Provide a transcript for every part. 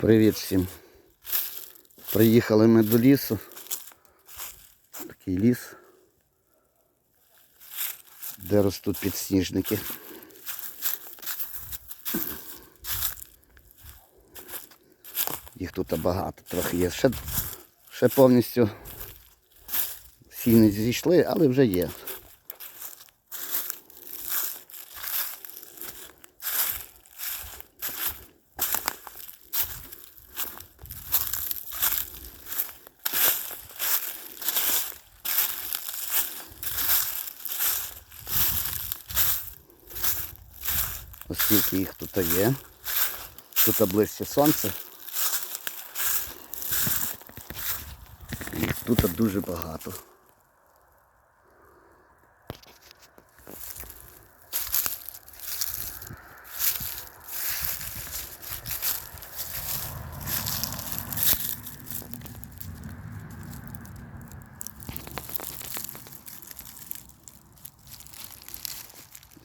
Привіт всім. Приїхали ми до лісу. Такий ліс, де ростуть підсніжники. Їх тут багато трохи є. Ще, ще повністю всі не зійшли, але вже є. Оскільки їх тут є. Тут ближче сонце. І тут дуже багато.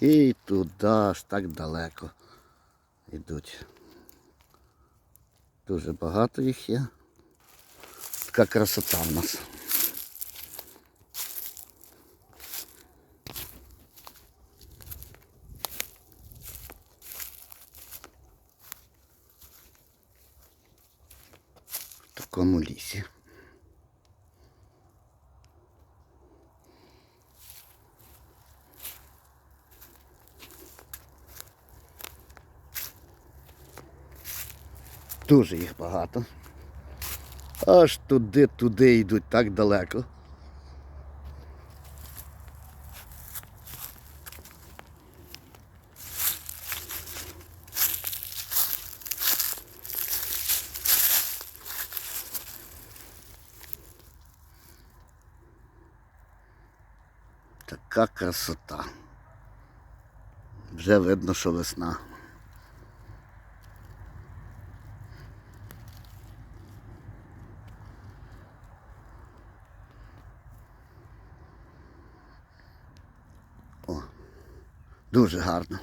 І туди аж так далеко йдуть. Дуже багато їх є. Така красота в нас. В такому лісі. Дуже їх багато. Аж туди, туди йдуть так далеко. Така красота. Вже видно, що весна. Дуже гарно.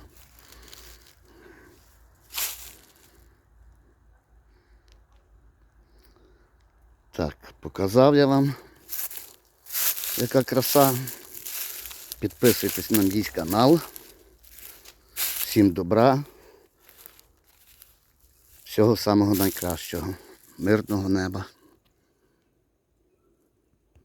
Так, показав я вам, яка краса. Підписуйтесь на мій канал. Всім добра. Всього самого найкращого. Мирного неба.